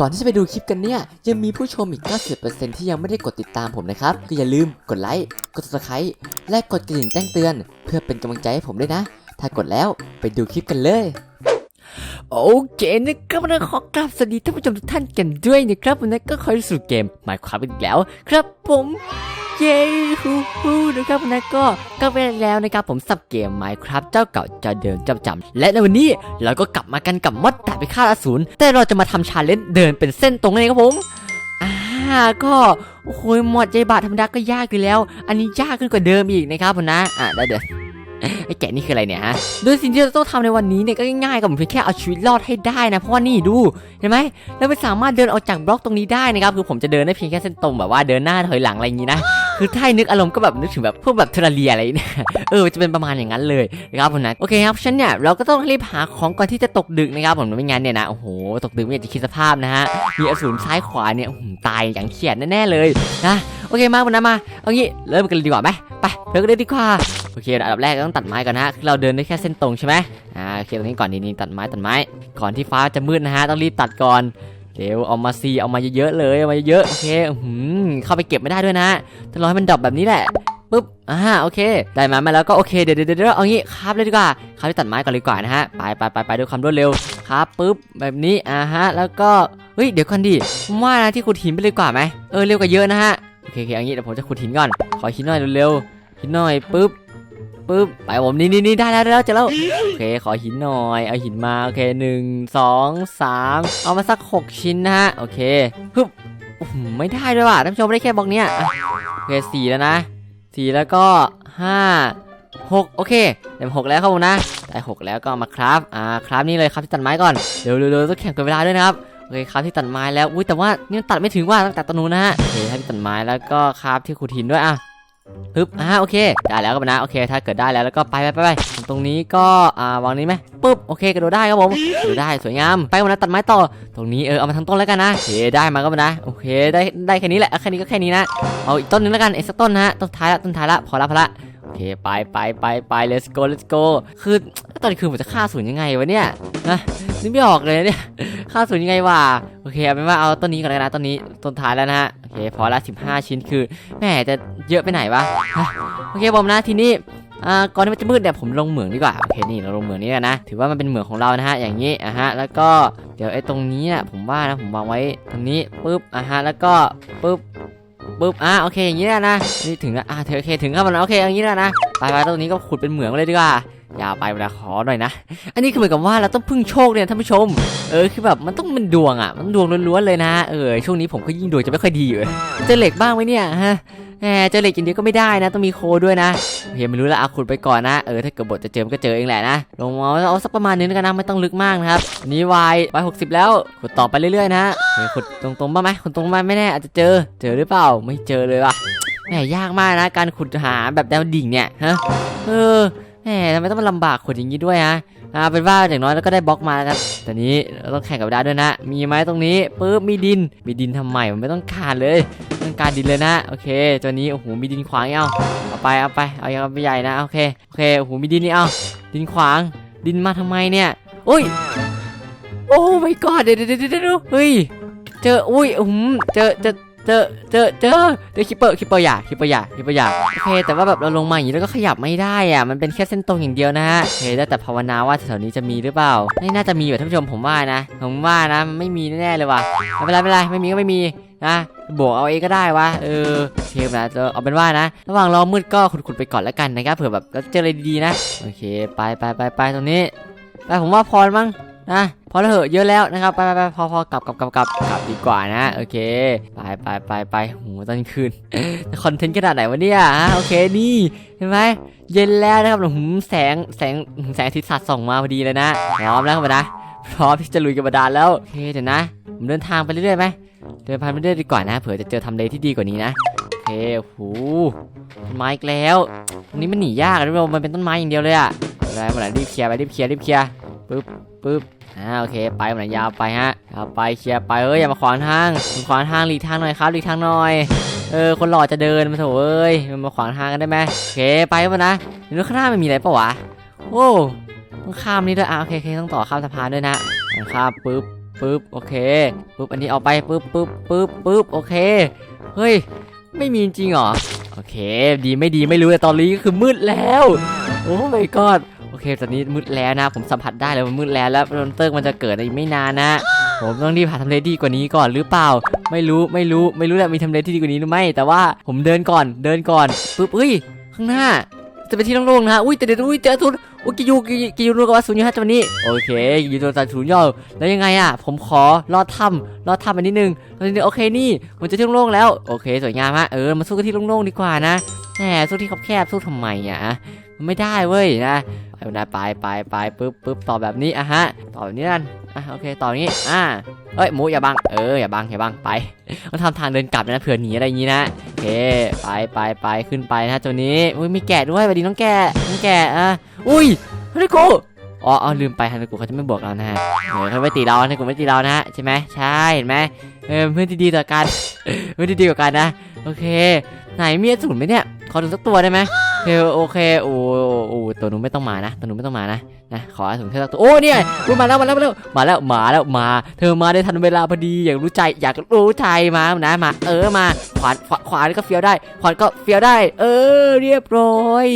ก่อนที่จะไปดูคลิปกันเนี่ย ยังมีผู้ชมอีก 90%ที่ยังไม่ได้กดติดตามผมนะครับ ก็อย่าลืมกดไลค์ กด subscribe และกดกระดิ่งแจ้งเตือน เพื่อเป็นกำลังใจให้ผมด้วยนะ ถ้ากดแล้วไปดูคลิปกันเลย โอเคนะครับวันนี้ขอกราบสวัสดีท่านผู้ชมทุกท่านกันด้วยนะครับวันนี้ก็คอยสู่เกม Minecraft อีกแล้ว ครับผมเย้ฮูฮูนะครับวันนี้ก็ก็ไปแล้วนะครับผมสับเกม Minecraft เจ้าเก่าเจ้าเดิมเจ้าจำและในวันนี้เราก็กลับมากันกับมอดดาบไปฆ่าอสูรแต่เราจะมาทำชาเลนจ์เดินเป็นเส้นตรงเลยครับผมอ่าก็โอ้โหมอดใจบาทธรรมดาก็ยากอยู่แล้ว อันนี้ยากขึ้นกว่าเดิมอีกนะครับผมนะอะได้เดี๋ยว ไอ้แกะนี่คืออะไรเนี่ยฮะ โดยสิ่งที่เราต้องทำในวันนี้เนี่ยก็ง่ายๆกับผมเพียงแค่เอาชีวิตรอดให้ได้นะ เพราะว่านี่ดูเห็นไหมแล้วมันสามารถเดินออกจากบล็อกตรงนี้ได้นะครับ คือผมจะเดินได้เพียงแค่เส้นตรงแบบว่าเดินหน้าถอยหลังอะไรอย่างนี้นะ คือถ้าให้นึกอารมณ์ก็แบบนึกถึงแบบพวกแบบเทร์เรียอะไรเนี่ย เออจะเป็นประมาณอย่างนั้นเลยนะครับผมนะโอเคครับฉันเนี่ยเราก็ต้องรีบหาของก่อนที่จะตกดึกนะครับผมไม่งั้นเนี่ยนะโอ้โหตกดึกไม่อยากจะคิดสภาพนะฮะมีอสูรซ้ายขวาเนี่ยหือตายอย่างเขียดแน่ๆเลยนะโอเคมาวันนั้นมาเอางี้เริ่มกันเลยดีกว่าไหมไปเริ่มกันเลยดีกว่า โอเคอันดับแรกก็ต้องตัดไม้ก่อนนะฮะเราเดินได้แค่เส้นตรงใช่ไหมอ่าโอเคตรงนี้ก่อนนี่ๆตัดไม้ตัดไม้ ก่อนที่ฟ้าจะมืดนะฮะต้องรีบตัดก่อนเดี๋ยวเอามาซีเอามาเยอะๆเลยเอามาเยอะๆโอเคอื้อหืมเข้าไปเก็บไม่ได้ด้วยนะต้องรอให้มันดรอปแบบนี้แหละปุ๊บอ่าโอเค ได้มามาแล้วก็โอเคเดี๋ยวเดี๋ยวเดี๋ยวเอางี้ครับเลยดีกว่าครับที่ตัดไม้ก่อนเลยดีกว่านะฮะไปไปไปไปด้วยความรวดเร็วครับปุ๊บแบบนี้อ่าฮะแล้วก็เฮ้ยเดี๋ยวก่อนดิว่านะที่ขุดหินไปเลยดีกว่าไหมเออเร็วกว่าเยอะนะฮะโอเคโอเคเอางี้เดี๋ยวผมจะขุดหินก่อนขอหินหน่อยเร็วๆหินหน่อยปุ๊บ ปึ๊บไปผมนี่นี่นี่ได้แล้วได้แล้วเจะแล้วโอเคขอหินหน่อยเอาหินมาโอเคหนึ่งสองสามเอามาสักหกชิ้นนะฮะโอเคฮึบไม่ได้ด้วยว่ะท่านผู้ชมได้แค่บล็อกเนี้ยโอเคสี่แล้วนะสี่แล้วก็ห้าหกโอเคเต็มหกแล้วครับผมนะได้หกแล้วก็มาคราฟอ่าคราฟนี่เลยครับที่ตัดไม้ก่อนเร็วเร็วเร็วต้องแข่งกับเวลาด้วยนะครับโอเคครับที่ตัดไม้แล้วอุ้ยแต่ว่านี่ตัดไม่ถึงว่าต้องตัดตรงนู้นนะฮะโอเคครับที่ตัดไม้แล้วก็คราฟที่ขุดหินด้วยอะ ปึ๊บอ่าโอเค ได้แล้วก็นะโอเค ถ้าเกิดได้แล้วแล้วก็ไปไปไปไปตรงนี้ก็อ่าวางนี้ไหมปึ๊บโอเคกระโดดได้ครับผมกระโดดได้สวยงามไปวันนั้นตัดไม้ต่อ ตรงนี้เออเอามาทั้งต้นแล้วกันนะโอเคได้มาก็มานะโอเคได้ได้แค่นี้แหละแค่นี้ก็แค่นี้นะเอาอีกต้นนึงแล้วกันอีกสักต้นนะฮะต้นท้ายละต้นท้ายละพอละพอละโอเคไปไปไปไป let's go let's go คือตอนนี้คือผมจะฆ่าศูนย์ยังไงวะเนี่ยนะนึกไม่ออกเลยเนี่ยฆ่าศูนย์ยังไงวะโอเคเอาเป็นว่าเอาต้นนี้ก่อนเลยนะต้นนี้ต้นท้ายแล้วนะฮะ เคพอละ 15 ชิ้นคือแหมจะเยอะไปไหนวะโอเคผมนะทีนี้อ่าก่อนที่มันจะมืดเนี่ยผมลงเหมืองดีกว่าโอเคนี่เราลงเหมืองนี้กันนะถือว่ามันเป็นเหมืองของเรานะฮะอย่างนี้อะฮะแล้วก็เดี๋ยวไอ้ตรงนี้น่ะผมว่านะผมวางไว้ตรงนี้ปุ๊บอะฮะแล้วก็ปุ๊บปุ๊บอะโอเคอย่างนี้แล้วนะนี่ถึงแล้วอะโอเคถึงครับมันโอเคอย่างนี้แล้วนะไปไปตรงนี้ก็ขุดเป็นเหมืองเลยดีกว่า อย่าไปเวลาขอหน่อยนะ อันนี้คือเหมือนกับว่าเราต้องพึ่งโชคเนี่ยท่านผู้ชม เออคือแบบมันต้องเป็นดวงอะ มันดวงล้วนๆเลยนะ เออช่วงนี้ผมก็ยิ่งดวงจะไม่ค่อยดีอยู่เจอเหล็กบ้างไหมเนี่ยฮะแหมเจอเหล็กอย่างเดียวก็ไม่ได้นะ ต้องมีโคด้วยนะโอเคไม่รู้ละเอาขุดไปก่อนนะ เออถ้าเกิดบทจะเจอมก็เจอเองแหละนะ ลงมาเอาสักประมาณนึงกันนะไม่ต้องลึกมากนะครับ นี้วายวายหกสิบแล้วขุดต่อไปเรื่อยๆนะเออขุดตรงๆบ้างไหมขุดตรงมาไม่แน่อาจจะเจอ เจอหรือเปล่า ไม่เจอเลยว่ะแหมยากมากนะ การขุดหาแบบแนวดิ่งเนี่ยฮะ เออ แหมทำไมต้องมาลำบากขุดอย่างนี้ด้วยฮะอ่าเป็นว่าอย่างน้อยเราก็ได้บล็อกมาแล้วกันแต่นี้เราต้องแข่งกับเวลาด้วยนะ มีไหมตรงนี้ปึ๊บมีดิน มีดินทำไมมันไม่ต้องการเลยต้องการดินเลยนะโอเค ตัวนี้โอ้โหมีดินขวางเอาเอาไปเอาไปเอาอย่างใหญ่นะโอเคโอเคโอ้โหมีดินนี่เอาดินขวาง ดินมาทำไมเนี่ยโอ้ยโอ้ไม่กอดเดี๋ยวเดี๋ยวเดี๋ยวเดี๋ยวเฮ้ยเจออุ้ยอืมเจอเจอ เจอเจอเจอเดี๋ยวคิปเปอร์คิปเปอร์อย่าคิปเปอร์อย่าคิปเปอร์อย่าโอเคแต่ว่าแบบเราลงมาอย่างนี้แล้วก็ขยับไม่ได้อะมันเป็นแค่เส้นตรงอย่างเดียวนะฮะโอเคได้แต่ภาวนาว่าแถวนี้จะมีหรือเปล่าไม่น่าจะมีว่ะท่านผู้ชมผมว่านะ ผมว่านะไม่มีแน่เลยว่ะไม่เป็นไรไม่เป็นไรไม่มีก็ไม่มีนะบวกเอาเองก็ได้วะเออเทปนะจะเอาเป็นว่านะ ระหว่างรอมืดก็ขุดๆไปก่อนแล้วกันนะครับเผื่อแบบเจออะไรดีๆนะ โอเค ไปไปไปไปตรงนี้ไปผมว่าพอลมั้ง นะพอแล้วเหอะเยอะแล้วนะครับไปไปไปพอพอกลับกลับกลับกลับกลับดีกว่านะ โอเค ไปไปไปไปโหตอนคืนคอนเทนต์ขนาดไหนวะเนี่ยฮะโอเคนี่เห็นไหมเย็นแล้วนะครับหืมแสงแสงแสงอาทิตย์สัดส่องมาพอดีเลยนะพร้อมแล้วครับนะพร้อมที่จะลุยกับบดาลแล้วโอเคเดี๋ยวนะผมเดินทางไปเรื่อยๆไหมเดินผ่านไปเรื่อยดีกว่านะเผื่อจะเจอทำเลที่ดีกว่านี้นะโอเคโอ้โหต้นไม้อีกแล้วตรงนี้มันหนียากนะทุกคนมันเป็นต้นไม้อย่างเดียวเลยอะอะไรมาไหนรีบเคลียร์ไปรีบเคลียร์รีบเคลียร์ปึ๊บปึ๊บ อ่าโอเค ไปมาไหนยาวไปฮะยาวไปเคลียร์ไปเอ้ยอย่ามาขวางทางมาขวางทางหลีกทางหน่อยครับหลีกทางหน่อยเออคนหล่อจะเดินมาโถเอ้ยมาขวางทางกันได้ไหมโอเคไปมานะดี๋ยวข้างหน้ามันมีอะไรปะวะโอ้ต้องข้ามนี่ด้วยอะโอเคโอเคต้องต่อข้ามสะพานด้วยนะข้ามปึ๊บปึ๊บโอเคปึ๊บอันนี้เอาไปปึ๊บปึ๊บปึ๊บปึ๊บโอเคเฮ้ยไม่มีจริงเหรอโอเค ดีไม่ดีไม่รู้แต่ตอนนี้ก็คือมืดแล้ว โอ้ my god เคตอนนี้มืดแล้วนะ ผมสัมผัสได้เลยว่ามืดแล้วแล้วมอนเตอร์มันจะเกิดในอีกไม่นานนะ ผมต้องรีบหาทำเลดีกว่านี้ก่อนหรือเปล่า ไม่รู้ไม่รู้ไม่รู้แหละมีทำเลที่ดีกว่านี้หรือไม่แต่ว่าผมเดินก่อนเดินก่อนปึ๊บเอ้ยข้างหน้าจะเป็นที่โล่งๆนะอุ้ยแต่เดี๋ยวอุ้ยเจอทุนอุ้ยกิยูกิยูรู้กันว่าศูนย์ยูห้าจัวนี้ โอเคกิยูตัวตัดศูนย์ย่อแล้วยังไงอะ ผมขอรอดถ้ำรอดถ้ำอันนิดนึงอันนี้โอเคนี่มันจะที่โล่งๆแล้ว โอเค สวยงามฮะ เออ มาสู้กันที่โล่งๆดีกว่านะ แหมสู้ที่แคบๆสู้ทำไมอะ มันไม่ได้เว้ยนะไปนะไปไปไปปึ๊บปึ๊บต่อแบบนี้อะฮะต่อแบบนี้นั่นอะโอเคต่ออย่างนี้อะเอ้ยหมูอย่าบังเอออย่าบังอย่าบังไปต้องทำทางเดินกลับนะเผื่อหนีอะไรอย่างนี้นะโอเคไปไปไปขึ้นไปนะตัวนี้อุ้ยมีแกะด้วยสวัสดีน้องแกะน้องแกะอะอุ้ยฮันนโกอ๋ออ๋อลืมไปฮันนโกเขาจะไม่บอกเรานะฮะเออเขาไม่ตีเราฮันนโกไม่ตีเรานะฮะใช่ไหมใช่เห็นไหมเออเพื่อนที่ดีต่อกันเพื่อนที่ดีกว่ากันนะโอเค ไหนมีอสูรไหมเนี่ยขอดูสักตัวได้ไหม เคโอเคโอ้โอ้ตัวหนูไม่ต้องมานะตัวหนูไม่ต้องมานะนะขออสูรแค่สักตัวโอ้เนี่ยอุ๊ยมาแล้วมาแล้วมาแล้วมาแล้วมาแล้วมา เธอมาได้ทันเวลาพอดีอยากรู้ใจอยากรู้ใจมานะมา เออมาขวานขวานก็เฟี้ยวได้ขวานก็เฟี้ยวได้ เออ เรียบร้อย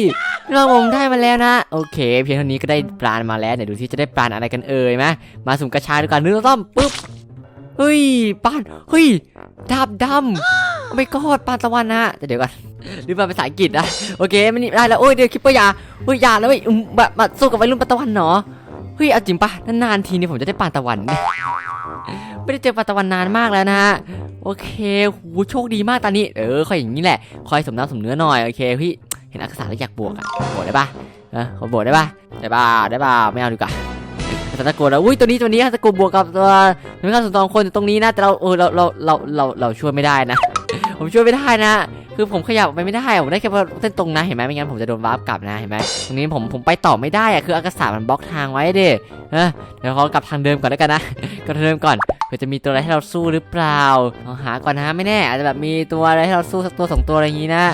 เราผมได้มาแล้วนะโอเค เพียงเท่านี้ก็ได้ปลามาแล้วเดี๋ยวดูที่จะได้ปลาอะไรกันเอ่ยไหมมาสุ่มกระชายดูกันเนื้อต้อมปุ๊บเฮ้ยปานเฮ้ยดาบดำ โอ้ไม่กอดปานตะวันนะแต่เดี๋ยวก่อนรีบมาภาษาอังกฤษนะโอเคมันได้แล้วโอ้ยเดี๋ยวคิปเปอร์ยาเฮ้ยยาแล้วเว้แบบมาสู้กับวัยรุ่นปานตะวันเนาะเฮ้ยเอาจริงปะนานๆทีนี่ผมจะได้ปานตะวันไม่ได้เจอปานตะวันนานมากแล้วนะฮะโอเคโหโชคดีมากตอนนี้เออคอยอย่างนี้แหละคอยสมน้ำสมเนื้อหน่อยโอเคพี่เห็นอักษรแล้วอยากบวกอะบวกได้ปะเออขอบวกได้ปะได้ปะได้ปะไม่เอาดีกว่าแต่ตะโกนแล้วอุ้ยตัวนี้ตัวนี้ตะโกนบวกกับตัวไม่ข้าสุนทรคนตรงนี้นะแต่เราเออเราเราเราเราเราช่วยไม่ได้นะ ผมช่วยไม่ได้นะคือผมขยับไปไม่ได้ผมได้แค่เส้นตรงนะเห็นไหมไม่งั้นผมจะโดนวาร์ปกลับนะเห็นไหมตรงนี้ผมผมไปต่อไม่ได้อะคืออากาศมันบล็อกทางไว้เด้เอเดี๋ยวขอกลับทางเดิมก่อนแล้วกันนะกลับทางเดิมก่อนเผื่อจะมีตัวอะไรให้เราสู้หรือเปล่าลองหาก่อนนะไม่แน่อาจจะแบบมีตัวอะไรให้เราสู้สักตัวสองตัวอะไรอย่างนี้นะ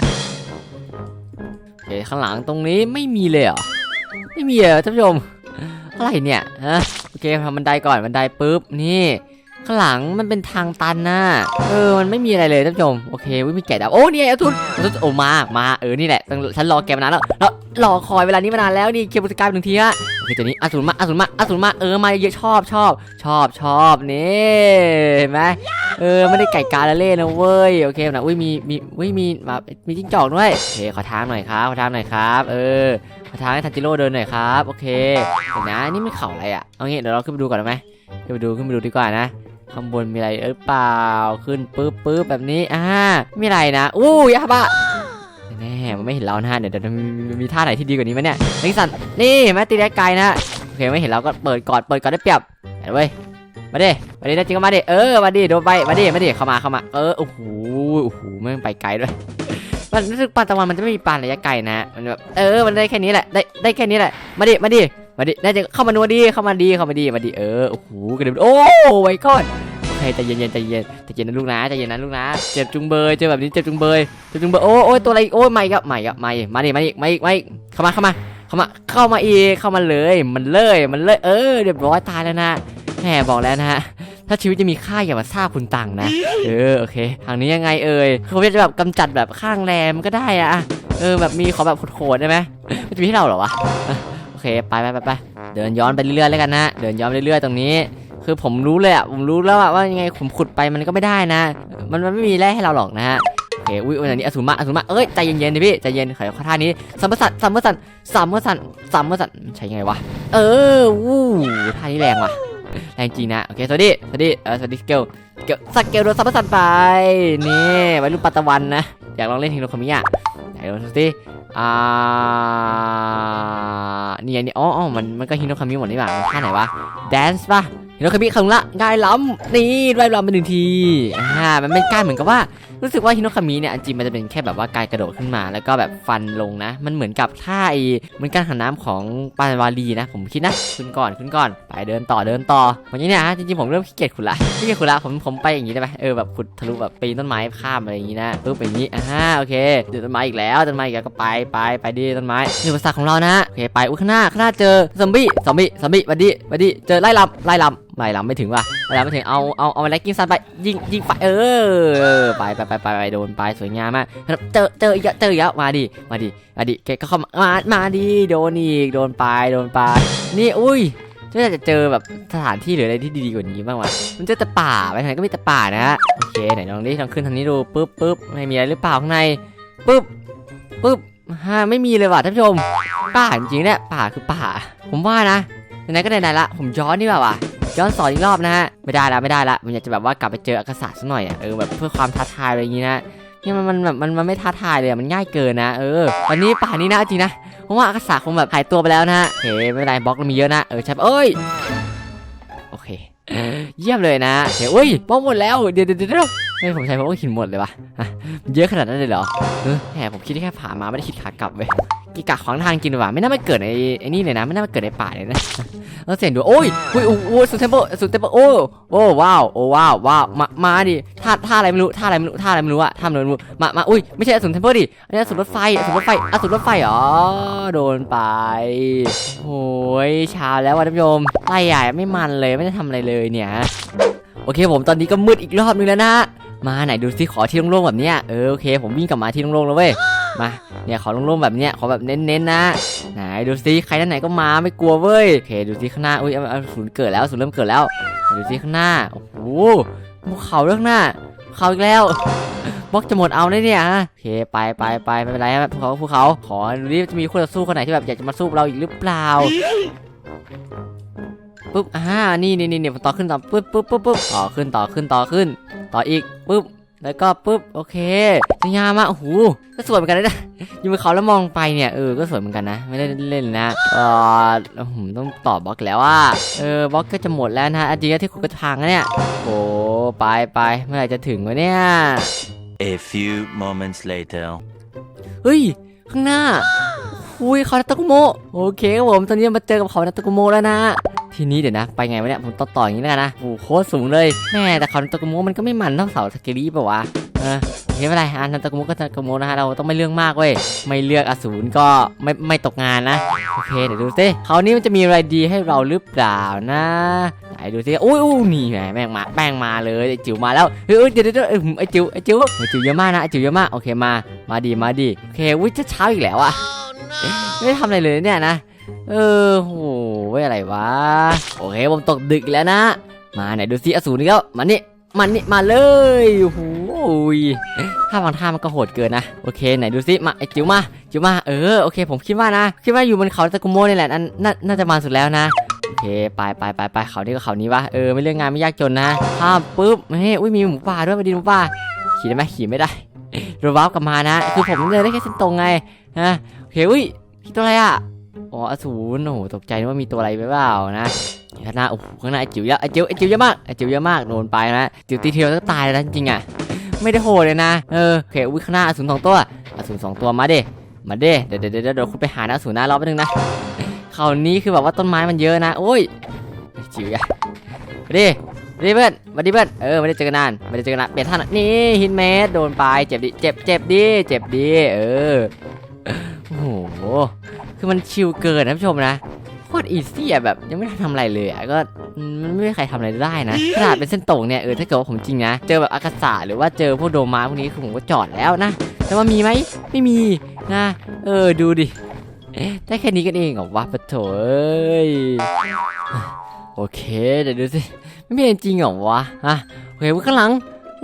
โอเคข้างหลังตรงนี้ไม่มีเลยเหรอไม่มีเหรอท่านผู้ชมอะไรเนี่ยฮะโอเคทำบันไดก่อนบันไดปุ๊บนี่ ข้างหลังมันเป็นทางตันนะเออ มันไม่มีอะไรเลยท่านผู้ชม โอเควิมีแกะดาวโอ้นี่ไงเอาทุนทุนโอ้มา มา เออ นี่แหละ ฉันรอแกมานานแล้วแล้วรอคอยเวลานี้มานานแล้ว นี่เคลียร์บริการหนึ่งทีฮะโอเคตัวนี้อสูรมาอสูรมาอสูรมา เออ มาเยอะชอบชอบ ชอบชอบนี่เห็นไหมเออ ไม่ได้ไก่กาละเล่นะเว้ย โอเคนะอุ้ย มี มีอุ้ย มีแบบมีจิ้งจอกด้วยโอเค ขอทางหน่อยครับ ขอทางหน่อยครับ เออ ขอทางให้ทันจิโร่เดินหน่อยครับ โอเคเดี๋ยวนะ นี่มันเข่าอะไรอะ เอางี้ เดี๋ยวเราขึ้นไปดูก่อนได้ไหมขึ้นไปดู ขึ้นไปดูดีกว่านะ ข้างบนมีอะไรหรือเปล่า ขึ้นปึ๊บปึ๊บแบบนี้ อ่าไม่มีอะไรนะ อู้ยาบะแน่มันไม่เห็นเรานะฮะเดี๋ยวเดี๋ยวมีมีท่าไหนที่ดีกว่านี้ไหมเนี่ยนิสันนี่แม่ตีได้ไกลนะโอเคไม่เห็นเราก็เปิดก่อนเปิดก่อนได้เปรียบเห็นเว้ยมาดิมาดินะจริงก็มาดิเออมาดิโดนไปมาดิมาดิเข้ามาเข้ามาเออโอ้โหโอ้โหแม่งไปไกลด้วยมันรู้สึกปานตะวันมันจะไม่มีปานระยะไกลนะมันแบบเออมันได้แค่นี้แหละได้ได้แค่นี้แหละมาดิมาดิมาดิน่าจะเข้ามานัวดีเข้ามาดีเข้ามาดีมาดิเออโอ้โหกระเด็นโอ้ไวก่อน เคใจเย็นๆใจเย็นใจเย็นนะลูกนะใจเย็นนะลูกนะเจ็บจุงเบยเจอแบบนี้เจ็บจุงเบยเจ็บจุงเบยโอ้โอ้ยตัวอะไรอีกโอ้ยไม่ครับไม่ครับไม่มาดิมาดิมาอีกมาอีกเข้ามาเข้ามาเข้ามาเข้ามาอีกเข้ามาเลยมันเลยมันเลยเออเรียบร้อยตายแล้วนะแหมบอกแล้วนะฮะถ้าชีวิตจะมีค่าอย่ามาทราบคุณตังค์นะ เออโอเค ทางนี้ยังไงเอ่ยเขาจะแบบกำจัดแบบข้างแรมก็ได้อะเออแบบมีขอแบบโหดๆได้ไหมมันจะมีให้เราเหรอวะอะโอเคไปไปไปไปเดินย้อนไปเรื่อยๆแล้วกันนะ เดินย้อนไปเรื่อยๆตรงนี้ คือผมรู้เลยอะผมรู้แล้วอะว่ายังไงผมขุดไปมันก็ไม่ได้นะ มันมันไม่มีแร่ให้เราหรอกนะฮะโอเคอุ้ยอันนี้อสุมาอสุมาเอ้ยใจเย็นๆดิพี่ใจเย็นขอข้อท่านี้สัมปสัตสัมปสัตสัมปสัตสัมปสัตใช่ไงวะเออวู้ท่านี้แรงว่ะแรงจริงนะโอเคสวัสดีสวัสดีเออสวัสดีสเกลเกลสเกลโดนซับซันไปนี่ไว้รุ่นปัตตะวันนะอยากลองเล่นเทคโนโลยีอะไหนลองดูสิอ่า นี่ยนี่อ๋ออ๋อมันมันก็ฮิโนคามิหมดนี่หว่ามันท่าไหนวะแดนซ์ป่ะฮิโนคามิครั้งละง่ายล้ำนี่ได้ล้ำไปหนึ่งทีอ่ามันเป็นการเหมือนกับว่า รู้สึกว่าฮิโนคามิเนี่ยอันจริงมันจะเป็นแค่แบบว่าการกระโดดขึ้นมา แล้วก็แบบฟันลงนะ มันเหมือนกับท่าไอเหมือนการหันน้ำของปานวาลีนะ ผมคิดนะขึ้นก่อนขึ้นก่อนไปเดินต่อเดินต่อวันนี้เนี่ยฮะจริงๆผมเริ่มขี้เกียจขุดละขี้เกียจขุดละผมผมไปอย่างนี้ได้ไหมเออแบบขุดทะลุแบบปีนต้นไม้ข้ามอะไรอย่างนี้นะปึ๊บอย่างนี้อ่าโอเคเจอต้นไม้อีกแล้วต้นไม้อีกแล้วก็ไปไปไปดีต้นไม้นี่อุปสรรคของเรานะโอเคไปอุ้ยข้างหน้าข้างหน้าเจอซอมบี้ซอมบี้ซอมบี้มาดิมาดิเจอไล่ลำไล่ลำ ไม่ลำไม่ถึงว่ะไม่ลำไม่ถึงเอาเอาเอาแล็กกิ้งซันไปยิงยิงไปเออไปไปไปไปไปโดนไปสวยงามมากเจอเจออีกเจออีกแล้วมาดิมาดิมาดิแกก็เข้ามามามาดิโดนอีกโดนไปโดนไปนี่อุ้ยจะจะเจอแบบสถานที่หรืออะไรที่ดีๆกว่านี้บ้างวะ มันเจอแต่ป่าไปทางไหนก็มีแต่ป่านะฮะโอเคไหนลองดิลองขึ้นทางนี้ดูปึ๊บปึ๊บไม่มีอะไรหรือเปล่าข้างในปึ๊บปึ๊บฮ่าไม่มีเลยว่ะท่านผู้ชม ป่าจริงๆเนี่ยป่าคือป่า ผมว่านะไหนก็ไหนๆละผมย้อนนี่แบบว่ะ ย้อนสอนอีกรอบนะฮะไม่ได้ละไม่ได้ละมันอยากจะแบบว่ากลับไปเจออากาศสักหน่อยอะเออแบบเพื่อความท้าทายอะไรอย่างงี้นะเนี่ยมันมันแบบมันมันไม่ท้าทายเลยอะมันง่ายเกินนะเออวันนี้ป่านี้นะจริงนะเพราะว่าอากาศคงแบบหายตัวไปแล้วนะเฮะโอเคไม่เป็นไรบล็อกเรามีเยอะนะเออใช่เอ้ยโอเคเยี่ยมเลยนะโอเคอุ้ยบล็อกหมดแล้วเดี๋ยวเดี๋ยวเดี๋ยวเฮ้ผมใช้บล็อกหินหมดเลยวะฮะเยอะขนาดนั้นเลยเหรอเออแหมผมคิดแค่ผ่ามาไม่ได้คิดขากลับเว้ย กีกะขวางทางกินดีกว่าไม่น่ามาเกิดในไอ้นี่เลยนะไม่น่ามาเกิดในป่าเลยนะแล้วเสียงดูโอ้ยอุ้ยโอ้โหสุดเทมเปอร์สุดเทมเปอร์โอ้โอ้ว้าวโอ้ว้าวว้าวมามาดิท่าท่าอะไรไม่รู้ท่าอะไรไม่รู้ท่าอะไรไม่รู้อะท่าอะไรไม่รู้มามาอุ้ยไม่ใช่สุนเทมเปอร์ดิอันนี้สุนรถไฟสุนรถไฟอสุนรถไฟอ๋อโดนไปโอ้ยเช้าแล้วว่ะท่านผู้ชมไล่ใหญ่ไม่มันเลยไม่ได้ทำอะไรเลยเนี่ยโอเคผมตอนนี้ก็มืดอีกรอบนึงแล้วนะมาไหนดูสิขอที่โล่งๆแบบเนี้ยเออโอเค ผมวิ่งกลับมาที่โล่งๆแล้วเว้ย มาเนี่ยขอล่งๆแบบเนี้ยขอแบบเน้นๆนะไหนดูสิใครท่านไหนก็มาไม่กลัวเว้ยโอเคดูสิข้างหน้าอุ้ยเอาเอาศูนย์เกิดแล้วศูนย์เริ่มเกิดแล้วดูสิข้างหน้าโอ้โหภูเขาเรื่องหน้าเขาอีกแล้วบล็อกจะหมดเอาเลยเนี่ยฮะโอเคไปไปไปไม่เป็นไรครับภูเขาภูเขาขอดูดิจะมีคู่ต่อสู้คนไหนที่แบบอยากจะมาสู้เราอีกหรือเปล่าปุ๊บอ่านี่นี่นี่นี่ต่อขึ้นต่อปุ๊บปุ๊บปุ๊บปุ๊บต่อขึ้นต่อขึ้นต่อขึ้น ต่ออีกปุ๊บ แล้วก็ปุ๊บโอเคสวยงามมากโอ้โหก็สวยเหมือนกันเลยนะอยู่บนเขาแล้วมองไปเนี่ยเออก็สวยเหมือนกันนะไม่ได้เล่นๆนะเออผมต้องตอบบล็อกแล้วว่าเออบล็อกก็จะหมดแล้วนะฮะอันจริงๆที่คุณกระทางนะเนี่ยโอ้ไปไปเมื่อไหร่จะถึงวะเนี่ย A few moments later. เฮ้ยข้างหน้า หุยเขานาตะกุโมโอเคครับผมตอนนี้มาเจอกับเขานาตะกุโมแล้วนะทีนี้เดี๋ยวนะ ไปไงวะเนี่ยผมต่อต่ออย่างนี้แล้วกันนะโอ้โหโคตรสูงเลยแม่แต่เขานาตะกุโมมันก็ไม่มันเท่าเสาสเกลี่ป่าวะเออโอเคไม่เป็นไรอันนาตะกุโมก็นาตะกุโมนะฮะเราต้องไม่เรื่องมากเว้ยไม่เลือกอสูรก็ไม่ไม่ตกงานนะโอเคเดี๋ยวดูสิคราวนี้มันจะมีอะไรดีให้เราหรือเปล่านะไหนดูสิอุ้ยอุ้ยนี่แหมแม่งมาแป้งมาเลยไอจิ๋วมาแล้วเฮ้ยเดี๋ยวเดี๋ยวไอจิ๋วไอจิ๋วไอจิ๋วเยอะมากนะไอจิ๋วเยอะมากโอเคมามาดีมาดีโอเคอุ้ยจะเช้าอีกแล้วอะ ไม่ได้ทำอะไรเลยเนี่ยนะ เออโหเว้อะไรวะ โอเคผมตกดึกแล้วนะ มาไหนดูสิอสูรนี่แล้วมานี่มานี่มาเลยโอ้โหท่าบางท่ามันก็โหดเกินนะ โอเคไหนดูสิมาไอจิ๋วมา จิ๋วมา เออ โอเค ผมคิดว่านะ คิดว่าอยู่บนเขาตะกุโมนี่แหละนั่นน่าจะมาสุดแล้วนะ โอเค ไปไปไปไปเขานี่ก็เขานี้วะ เออ ไม่เรื่องงานไม่ยากจนนะ ข้ามปุ๊บ เฮ้ย อุ้ย มีหมูป่าด้วยมาดีหมูป่า ขี่ได้ไหมขี่ไม่ได้โดนว้ากลับมานะ คือผมเดินได้แค่เส้นตรงไงนะ เคอุ้ยพี่ตัวอะไรอะอ๋ออสูรโอ้โหตกใจว่ามีตัวอะไรไปเปล่านะข้างหน้าโอ้โหข้างหน้าไอจิ๋วเยอะไอจิ๋วไอจิ๋วเยอะมากไอจิ๋วเยอะมากโดนไปนะจิ๋วตีเทียวต้องตายแล้วจริงอะไม่ได้โหดเลยนะเออโอเคอุ้ยข้างหน้าอสูรสองตัวอสูรสองตัวมาเดิมาเด้เดี๋ยวเดี๋ยวเดี๋ยวเดี๋ยวคุณไปหาหน้าสูนย์หน้ารอบนึงนะเขาวนี้คือแบบว่าต้นไม้มันเยอะนะโอ้ยจิ๋วอะมาดิดิเพื่อนมาดิเพื่อนเออไม่ได้เจอกันนานไม่ได้เจอกันนานเปลี่ยนท่านอะนี่ฮินเมสโดนไปเจ็บดิเจ็บเจ็บดิเจ็บดิเออ โอ้โห คือมันชิลเกินนะผู้ชมนะโคตรอีซี่อะแบบยังไม่ได้ทำอะไรเลยอะก็มันไม่มีใครทำอะไรได้นะขนาดเป็นเส้นตรงเนี่ยเออถ้าเกิดว่าผมจริงนะ เจอแบบอากาศะหรือว่าเจอพวกโดมาพวกนี้คือผมก็จอดแล้วนะ แต่ว่ามีไหมไม่มีนะ เออดูดิเอ๊ะได้แค่นี้กันเองเหรอวะปะโถเอ้ยโอเคเดี๋ยวดูสิไม่มีจริงเหรอวะฮะโอเคข้างหลัง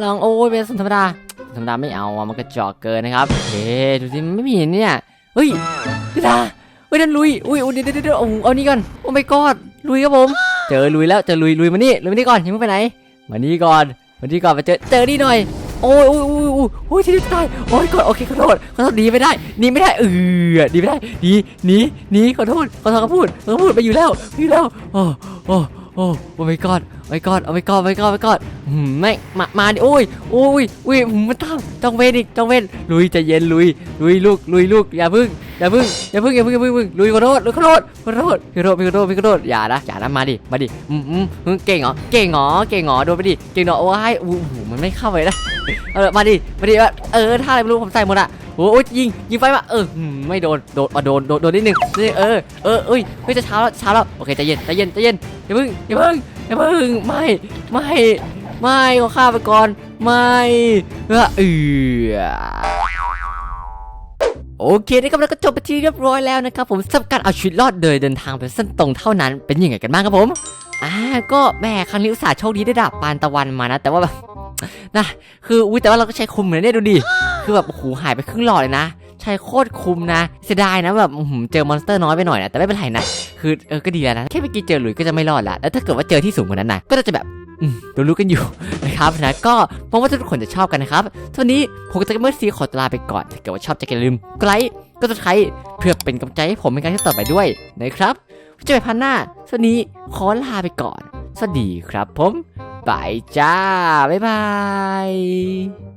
หลังโอ้ยเป็นธรรมดา ธรรมดาไม่เอาอะมันกระจอกเกินนะครับโอเคดูสิไม่มีเนี่ยเฮ้ยพี่ดาเฮ้ยนั่นลุยอุ้ยอุ้ยเดี๋ยวเดี๋ยวเดี๋ยวเอาเอานี่ก่อนโอ้ไม่กอดลุยครับผมเจอลุยแล้วเจอลุยลุยมานี่ลุยมานี่ก่อนยังไม่ไปไหนมานี่ก่อนมานี่ก่อนไปเจอเจอนี่หน่อยโอ้ยโอ้ยโอ้ยโอ้ยโอ้ยที่นี่ตายโอ้ยกดโอเคขอโทษขอโทษหนีไม่ได้หนีไม่ได้เออหนีไม่ได้หนีหนีหนีขอโทษขอโทษเขาพูดเขาพูดไปอยู่แล้วไปอยู่แล้วโอ้โอ้โอ้โอ้ไม่กอด ไม่กอดเอาไม่กอดไม่กอดไม่กอดหืมไม่มามาดิโอ้ยโอ้ยอุ้ยมันตามจ้องเวนอีกจ้องเวนลุยใจเย็นลุยลุยลูกลุยลูกอย่าพึ่งอย่าพึ่งอย่าพึ่งอย่าพึ่งอย่าพึ่งลุยขอโทษลุยขอโทษขอโทษขอโทษขอโทษขอโทษอย่านะอย่านะมาดิมาดิอืมอืมเก่งเหรอเก่งเหรอเก่งเหรอโดนไปดิเก่งเหรอโอ้ยอู้หูมันไม่เข้าไปนะเออมาดิมาดิเออท่าอะไรไม่รู้ผมใส่หมดอะโอ้ยยิงยิงไฟมาเออไม่โดนโดนอะโดนโดนโดนนิดนึงนี่เออเออเอ้ยเฮ้ยจะเช้าแล้วเช้าแล้วโอเคใจเย็นใจเย็นใจเย็นอย่าพิ่งอย่าพิ่ง อย่าเพิ่งไม่ไม่ไม่ขอฆ่าไปก่อน ไม่เออเออโอเคนะครับแล้วก็จบไปที่เรียบร้อยแล้วนะครับผมสำหรับการเอาชีวิตรอดโดยเดินทางไปเส้นตรงเท่านั้นเป็นยังไงกันบ้างครับผมอ่าก็แหมครั้งนี้อุตส่าห์โชคดีได้ดาบปานตะวันมานะ แต่ว่าแบบนะคืออุ้ยแต่ว่าเราก็ใช้คุมเหมือนเนี่ยดูดิคือแบบโอ้โหหายไปครึ่งหลอดเลยนะ ใช้โคตรคุมนะเสียดายนะแบบเจอมอนสเตอร์น้อยไปหน่อยนะแต่ไม่เป็นไรนะคือเออก็ดีแล้วนะแค่เมื่อกี้เจอหลุยก็จะไม่รอดละแล้วถ้าเกิดว่าเจอที่สูงกว่านั้นนะก็จะแบบอืมรู้กันอยู่นะครับนะก็หวังว่าทุกคนจะชอบกันนะครับสวันนี้ผมกับเมื่อซีขอตลาไปก่อนถ้าเกิดว่าชอบจะอย่าลืมกดไลค์ก็จะใช้เพื่อเป็นกำลังใจให้ผมในการที่ต่อไปด้วยนะครับเจอกันพันหน้าสวันนี้ขอลาไปก่อน สวัสดีครับผมบายจ้า บ๊ายบาย